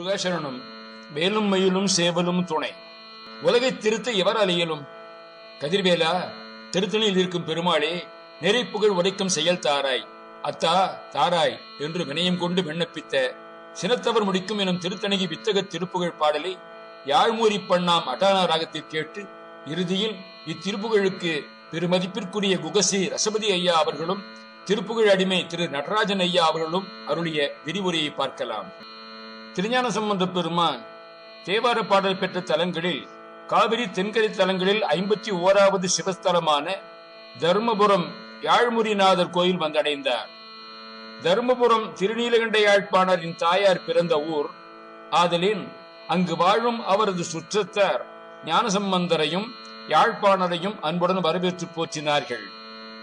முருகாசரனும் வேலும் மயிலும் சேவலும் துணை. உலகை திருத்த எவர் அலையலும்? கதிர்வேலா திருத்தணியில் இருக்கும் பெருமாளே நெறிப்புகழ் உரைக்கும் செயல் தாராய். அத்தா தாராய் என்று வினயம் கொண்டு விண்ணப்பித்த சினத்தவர் முடிக்கும் எனும் திருத்தணிகி வித்தக திருப்புகழ் பாடலை யாழ்மூரி பண்ணாம் அட்டானா ராகத்தில் கேட்டு இறுதியில் இத்திருப்புகழுக்கு பெருமதிப்பிற்குரிய குகசி ரசபதி ஐயா அவர்களும் திருப்புகழ் அடிமை திரு நடராஜன் ஐயா அவர்களும் அருளிய விரிவுரையை பார்க்கலாம். திருஞான சம்பந்த பெருமான் தேவார பாடல் பெற்ற தலங்களில் காவிரி தென்கரை தலங்களில் ஐம்பத்தி ஓராவது சிவஸ்தலமான தர்மபுரம் யாழ்முரிநாதர் கோயில் வந்தடைந்தார். தர்மபுரம் திருநீலகண்ட யாழ்ப்பாணரின் தாயார் பிறந்த ஊர். ஆதலின் அங்கு வாழும் அவரது சுற்றத்தார் ஞானசம்பந்தரையும் யாழ்ப்பாணரையும் அன்புடன் வரவேற்று போற்றினார்கள்.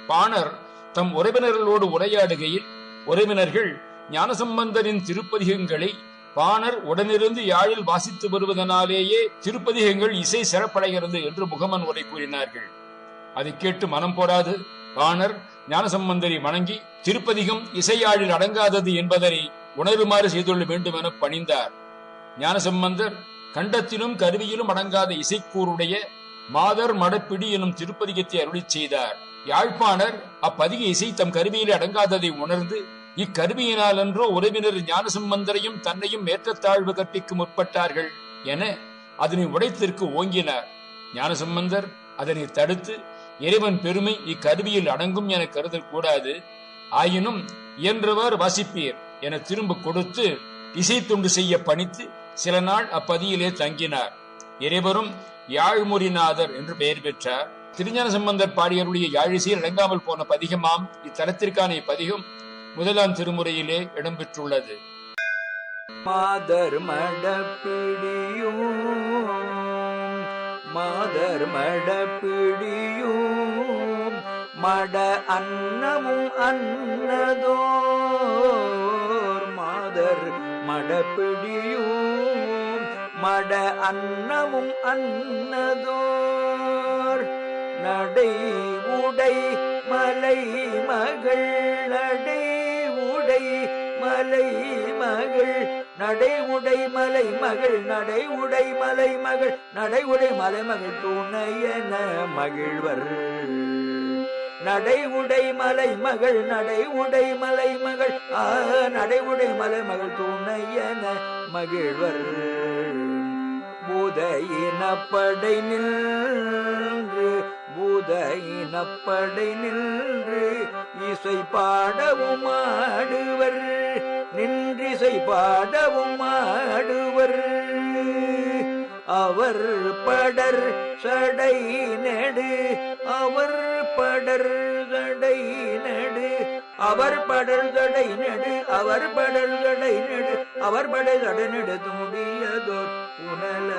பாணர் தம் உறவினர்களோடு உரையாடுகையில் உறவினர்கள் ஞானசம்பந்தரின் திருப்பதிகங்களை பாணர் உடனிருந்து யாழில் வாசித்து வருவதனாலேயே திருப்பதிகங்கள் இசை சிறப்படைகிறது என்று முகமன் உரை கூறினார்கள். அதை கேட்டு மனம் போராது பாணர் ஞானசம்பந்தரை வணங்கி திருப்பதிகம் இசையாழில் அடங்காதது என்பதனை உணருமாறு செய்துள்ள வேண்டும் என பணிந்தார். ஞானசம்பந்தர் கண்டத்திலும் கருவியிலும் அடங்காத இசைக்கூருடைய மாதர் மடப்பிடி எனும் திருப்பதிகத்தை அருளிச் செய்தார். யாழ்ப்பாணர் அப்பதிக இசை தம் கருவியில் அடங்காததை உணர்ந்து இக்கருவியினால் அன்றோ உறவினர் ஞானசம்பந்தரையும் தன்னையும் ஏற்றத்தாழ்வு கற்பிக்க முற்பட்டார்கள் என அதனை உடைத்திற்கு ஓங்கினார். ஞானசம்பந்தர் அதனை தடுத்து இறைவன் பெருமை இக்கருவியில் அடங்கும் என கருதல் கூடாது. ஆயினும் இயன்றவர் வாசிப்பீர் என திரும்ப கொடுத்து இசை துண்டு செய்ய பணித்து சில நாள் அப்பதியிலே தங்கினார். இறைவரும் யாழ்முறிநாதர் என்று பெயர் பெற்றார். திருஞான சம்பந்தர் பாடியருடைய யாழிசையில் அடங்காமல் போன பதிகமாம். இத்தலத்திற்கான இப்பதிகம் முதலாம் திருமுறையிலே இடம்பெற்றுள்ளது. மாதர் மடப்பிடியும் மாதர் மடப்பிடியும் மட அன்னமும் அன்னதோர் மாதர் மடப்பிடியும் மட அன்னமும் அன்னதோர் நடை உடை மலை மகள் நடை மலை மகள் நடை உடை மலை மகள் நடை உடை மலை மகள் நடை உடை மலை மகள் துணையன மகிழ்வர். நடை உடை மலை மகள் நடை உடை மலை மகள் ஆ நடை உடை மலை மகள் துணையன மகிழ்வர். பூதையினப்படை நின்று பூதையினப்படை நின்று இசை பாடவும் ஆடுவர் நின்றிசை பாடவும் ஆடுவர். அவர் படர் சடை நெடு அவர் படர் அவர் படர் நெடு அவர் படர் நெடு அவர் படர் சடை நெடுத்து புனல.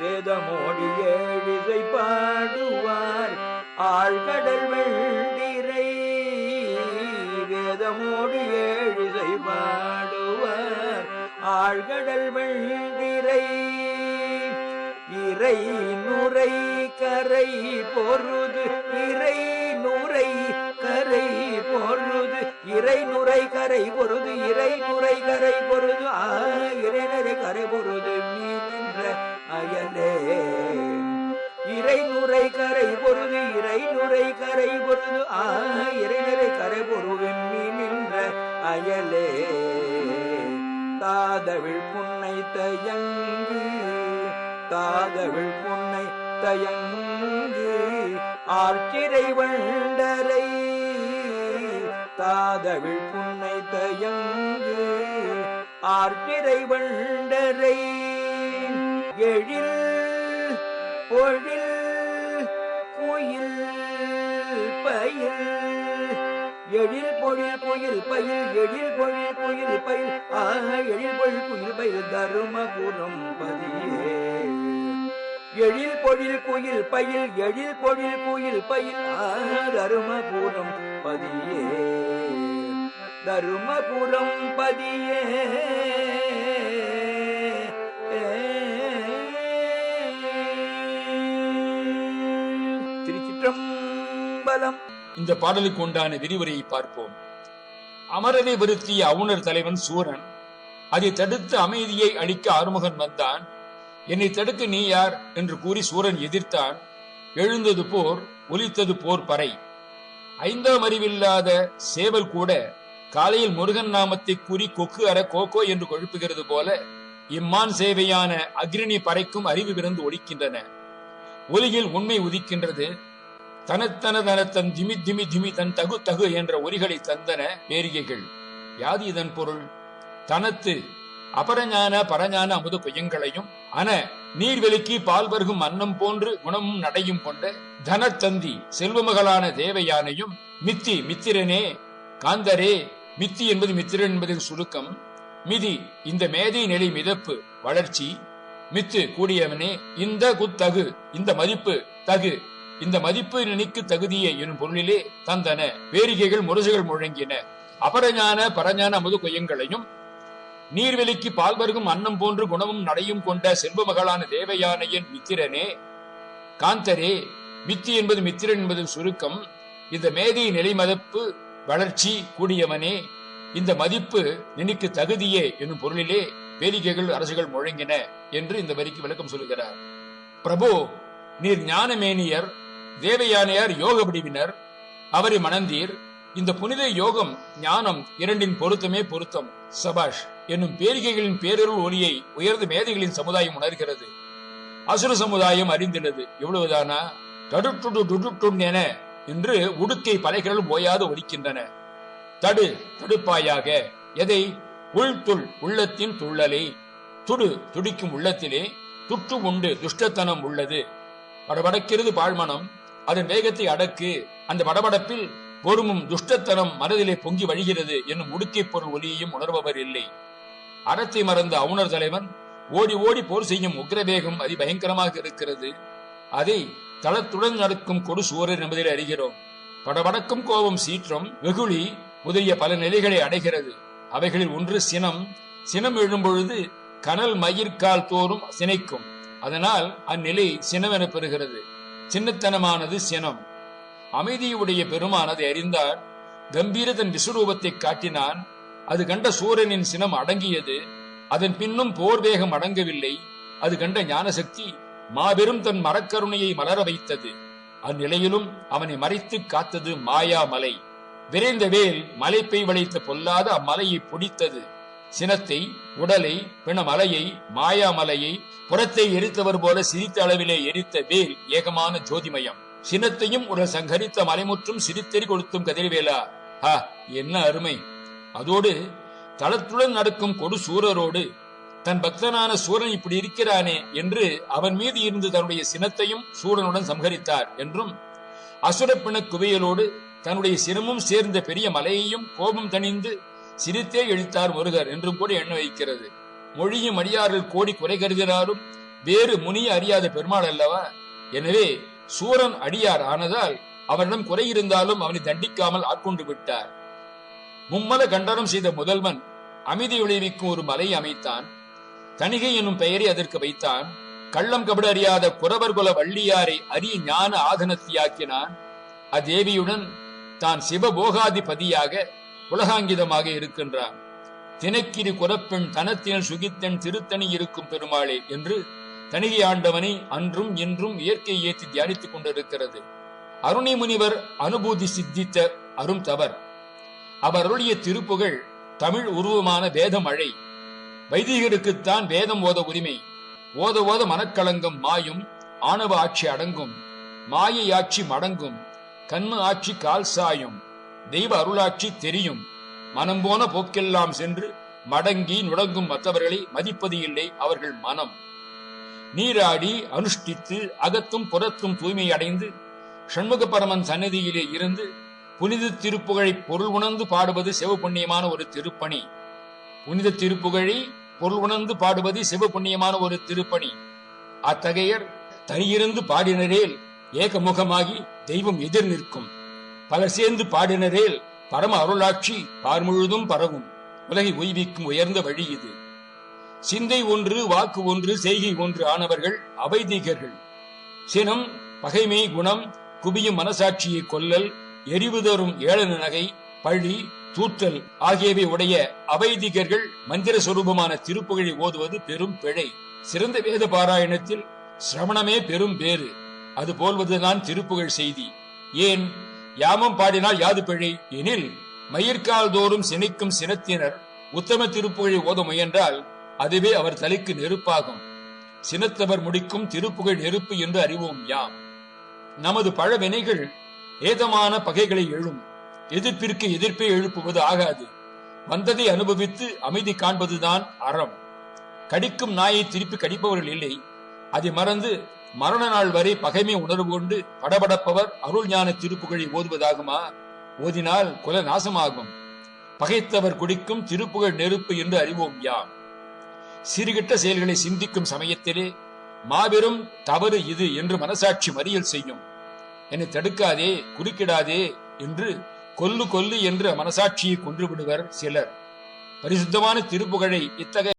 வேதமோடி ஏழிசை பாடுவார் ஆழ்கடல் வெள்ளிரை. வேதமோடி ஏழிசை பாடுவார் ஆழ்கடல் வெள்ளிரை. இறை நுரை கரை பொருது இறை குறை கரை பொருது இறை குறை கரை பொருது ஆ இறை கரை பொருது மீன்ற அயலே. இறை நுரை கரை பொருது இறை நுரை கரை பொருது ஆ இறை கரை பொருது மீன்ற அயலே. தாதவிழ் புன்னை தயங்கு தாதவிழ் புன்னை தயங்கு ஆர்ச்சிறை வண்டரை. தாதவிழ் புன்னை ஆர்பிரை வண்டரை. எழில் பொழில் குயில் பயில். எழில் பொழில் குயில் பயில் எழில் பொழில் குயில் பயில். ஆக எழில் பொழில் குயில் பயில் தருமபுரம் பதியே. எழில் பொழில் குயில் பயில் எழில் பொழில் குயில் பயில். ஆக தருமபுரம் பதியே. தருமபுரம் பதியே. திருச்சிற்றம்பலம். இந்த பாடலுக்கு உண்டான விரிவுரையை பார்ப்போம். அமரரை வருத்திய அவுணர் தலைவன் சூரன் அதை தடுத்து அமைதியை அளிக்க ஆறுமுகன் வந்தான். என்னை தடுக்க நீ யார்? என்று கூறி சூரன் எதிர்த்தான். எழுந்தது போர் ஒலித்தது போர் பறை. ஐந்தாம் அறிவில்லாத சேவல் கூட காலையில் முருகன் நாமத்தை கூறி கொக்கு அற கோகோ என்று கொழுப்புகிறது போல இம்மான் சேவையான அக்ரிணி பறைக்கும் அறிவு பிறந்து ஒழிக்கின்றன. ஒலியில் உண்மை உதிக்கின்றது. தனத்தன தனத்தன் திமி திமி திமி தன் தகு தகு என்ற ஒலிகளை தந்தன பேரிகைகள் யாது இதன் பொருள்? தனத்து அபரஞான பரஞான அமுத குயங்களையும் அன நீர்வெளிக்கு பால் பருகும் அன்னம் போன்று குணமும் நடையும் கொண்ட தனத்தந்தி செல்வமகளான தேவயானையும் மித்தி மித்திரனே காந்தரே மித்தி என்பது மித்திரன் என்பதின் சுருக்கம். மிதி இந்த மேதை நிலை மிதப்பு வளர்ச்சி. மித்து கூடியவனே இந்த குத்தகு இந்த மதிப்பு தகு. இந்த மதிப்பு நினைக்கு தகுதியே எனும் பொருளிலே தந்தன. வேரிகைகள் முரசுகள் முழங்கின. அபரஞான பரஞான அமுது கொய்யங்களையும் நீர்வெளிக்கு பால்பருகும் அன்னம் போன்று குணமும் நடையும் கொண்ட செல்வமகளான தேவயானையின் மித்திரனே. காந்தரே மித்தி என்பது மித்திரன் என்பது சுருக்கம். இந்த மேதை நிலைமதப்பு வளர்ச்சி கூடியவனே இந்த மதிப்பு நினைக்கு தகுதியே என்னும் பொருளிலே வேலிகைகள் அரசுகள் முழங்கின என்று இந்த வரிக்கு விளக்கம் சொல்லுகிறார். பிரபு நீர் ஞானமேனியர் தேவயானையார் யோக பிடிவினர் அவரை மணந்தீர். இந்த புனித யோகம் ஞானம் இரண்டின் பொருத்தமே பொருத்தம். சபாஷ் என்னும் பேரிகைகளின் பேரருள் ஒளியை உயர்ந்த மேதைகளின் சமுதாயம் உணர்கிறது. அசுர சமுதாயம் அறிந்துள்ளது இவ்வளவுதானா என என்று உடுக்கை பலைகளும் ஓயாது ஒலிக்கின்றன தடு தடுப்பாயாக எதை? உள்துள் உள்ளத்தின் துள்ளலை. துடு துடிக்கும் உள்ளத்திலே. துட்டு உண்டு துஷ்டத்தனம் உள்ளது. படபடக்கிறது பாழ்மனம். அதன் வேகத்தை அடக்கு. அந்த படபடப்பில் பொறுமும் துஷ்டத்தனம் மனதிலே பொங்கி வழிகிறது என்னும் உடுக்கை பொருள் ஒலியையும் உணர்பவர் இல்லை. அறத்தை மறந்த அவுணர் தலைவன் ஓடி ஓடி போர் செய்யும் உக்ரவேகம் அதிபயங்கரமாக இருக்கிறது. அதை தளத்துடன் நடக்கும் கொடு சூரர் என்பதில் அறிகிறோம். படபடக்கும் கோபம் சீற்றம் வெகுளி முதலிய பல நிலைகளை அடைகிறது. அவைகளில் ஒன்று சினம். சினம் எழும்பொழுது கனல் மயிர்கால் தோறும் சினைக்கும். அதனால் அந்நிலை சினம் என பெறுகிறது. சின்னத்தனமானது சினம். அமைதியுடைய பெருமான் அதை அறிந்தார். கம்பீர தன் விஸ்வரூபத்தை காட்டினான். அது கண்ட சூரனின் சினம் அடங்கியது. அதன் பின்னும் போர் வேகம் அடங்கவில்லை. அது கண்ட ஞானசக்தி மாபெரும் தன் மரக்கருணையை மலர வைத்தது. அந்நிலையிலும் அவனை மறைத்து காத்தது மாயா மலை. விரைந்த வேல் மலை பெய் வளைத்த பொல்லாத அம்மலையை பிடித்தது. சினத்தை உடலை பிண மலையை மாயா மலையை புறத்தை எரித்தவர் போல சிரித்த அளவிலே எரித்த வேல் ஏகமான ஜோதிமயம். சினத்தையும் உடல் சங்கரித்த மலைமுற்றும் சிரித்தெறி கொடுத்தும் கதிர்வேலா. ஹ என்ன அருமை. அதோடு தளத்துடன் நடக்கும் கொடு சூரரோடு தன் பக்தனான சூரன் இப்படி இருக்கிறானே என்று அவன் மீது இருந்து தன்னுடைய சினத்தையும் சூரனுடன் சம்ஹரித்தார் என்றும் அசுரப்பிண குவியலோடு தன்னுடைய சினமும் சேர்ந்த பெரிய மலையையும் கோபம் தணிந்து சிரித்தே எழுத்தார் முருகர் என்றும் கூட எண்ண வைக்கிறது. மொழியும் அடியார்கள் கோடி குறை கருதினாலும் வேறு முனிய அறியாத பெருமாள் அல்லவா? எனவே சூரன் அடியார் ஆனதால் அவனிடம் குறை இருந்தாலும் அவனை தண்டிக்காமல் ஆட்கொண்டு விட்டார். மும்மல கண்டனம் செய்த முதல்வன் அமைதி விளைவிக்கும் ஒரு மலையை அமைத்தான். தணிகை என்னும் பெயரை அதற்கு வைத்தான். கள்ளம் கபடு அறியாத குறவர் குல வள்ளியாரை அரிய ஞான ஆதனத்தியாக்கினான். அதேவியுடன் தான் சிவபோகாதிபதியாக உலகாங்கிதமாக இருக்கின்றான். தினக்கிரி குரப்பெண் தனத்தின் சுகித்தன் திருத்தணி இருக்கும் பெருமாளே என்று தணிகை ஆண்டவனை அன்றும் இன்றும் இயற்கை ஏற்றி தியானித்துக் கொண்டிருக்கிறது. அருணி முனிவர் அனுபூதி சித்தித்த அரும் தவர் அவர் அருளிய திருப்புகழ் தமிழ் உருவமான வேதமழை. வைதிகருக்குத்தான் வேதம் ஓத உரிமை. ஓத ஓத மனக்களங்கம் மாயும் ஆணவ ஆட்சி அடங்கும் மாயை ஆட்சி மடங்கும் கண்ம ஆட்சி கால் சாயும் தெய்வ அருளாட்சி தெரியும். மனம் போன போக்கெல்லாம் சென்று மடங்கி நுடங்கும் மற்றவர்களை மதிப்பது இல்லை அவர்கள் மனம். நீராடி அனுஷ்டித்து அகத்தும் புறத்தும் தூய்மை அடைந்து சண்முக பரமன் சன்னதியிலே இருந்து புனித திருப்புகழை பொருள் உணர்ந்து பாடுவது சிவபுண்ணியமான ஒரு திருப்பணி. புனித திருப்புகழை பொருள் உணர்ந்து பாடுவது சிவபுண்ணியமான ஒரு திருப்பணி. அத்தகையர் தனியிருந்து பாடினரேல் ஏகமுகமாகி தெய்வம் எதிர் நிற்கும். பலர் சேர்ந்து பாடினரேல் பரம அருளாட்சி பார் முழுதும் பரவும். உலகை உய்விக்கும் உயர்ந்த வழி இது. சிந்தை ஒன்று வாக்கு ஒன்று செய்கை ஒன்று ஆனவர்கள் அவைதீகர்கள். சினம் பகைமை குணம் குவியும் மனசாட்சியை கொல்லல் எரிவு தரும் ஏளன நகை பழி தூற்றல் ஆகியவை உடைய அவைதிகர்கள் மந்திர சுரூபமான திருப்புகழை ஓதுவது பெரும் பிழை. சிறந்த வேத பாராயணத்தில் சிரவணமே பெரும் பேறு. அது போல்வதுதான் திருப்புகழ் செய்தி. ஏன்? யாமம் பாடினால் யாது பிழை? எனில் மயிர்கால் தோறும் சினைக்கும் சினத்தினர் உத்தம திருப்புகழை ஓத முயன்றால் அதுவே அவர் தலைக்கு நெருப்பாகும். சினத்தவர் முடிக்கும் திருப்புகழ் நெருப்பு என்று அறிவோம் யாம். நமது பழவினைகள் ஏதமான பகைகளை எழும். எதிர்ப்பிற்கு எதிர்ப்பை எழுப்புவது ஆகாது. வந்ததை அனுபவித்து அமைதி காண்பதுதான் அறம். கடிக்கும் நாயை திருப்பி கடிப்பவர்கள் இல்லை. அதை மறந்து மரண நாள் வரை பகைமை உணர்வு கொண்டு படபடப்பவர் அருள் ஞான திருப்புகழை ஓதுவதாகுமா? ஓதினால் குல நாசமாகும். பகைத்தவர் குடிக்கும் திருப்புகழ் நெருப்பு என்று அறிவோம் யாம். சிறுகிட்ட செயல்களை சிந்திக்கும் சமயத்திலே மாபெரும் தவறு இது என்று மனசாட்சி மறியல் செய்யும். என்னை தடுக்காதே குறுக்கிடாதே என்று கொல்லு கொல்லு என்று மனசாட்சியை கொன்றுவிடுவர் சிலர். பரிசுத்தமான திருப்புகழை இத்தகைய